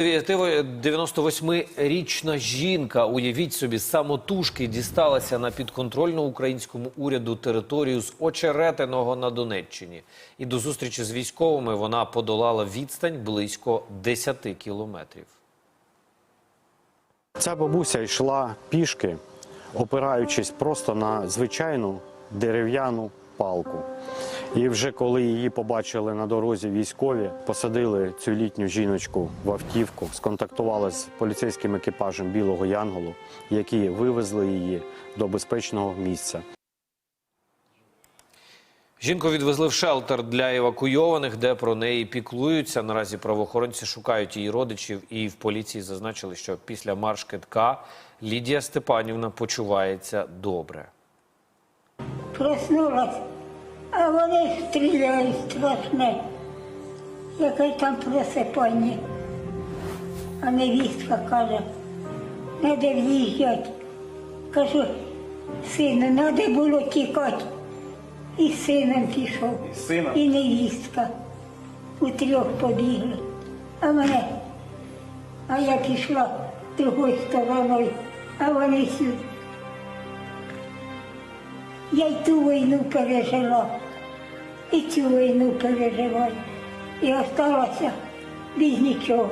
98-річна жінка, уявіть собі, самотужки дісталася на підконтрольну українському уряду територію з Очеретиного на Донеччині. І до зустрічі з військовими вона подолала відстань близько 10 кілометрів. Ця бабуся йшла пішки, опираючись просто на звичайну дерев'яну палку. І вже коли її побачили на дорозі військові, посадили цю літню жіночку в автівку, сконтактували з поліцейським екіпажем Білого Янголу, які вивезли її до безпечного місця. Жінку відвезли в шелтер для евакуйованих, де про неї піклуються. Наразі правоохоронці шукають її родичів, і в поліції зазначили, що після марш китка Лідія Степанівна почувається добре. Проснулась, а вони стріляють страшне. Яке там просипання. А невістка каже, треба в'їжджати. Кажу, сину, треба було тікати. І з сином пішов, сином? і невістка. У трьох побігли. А мене, а я пішла другою стороною, а вони сюди. Я й ту війну пережила, і цю війну переживаю. І осталася без нічого.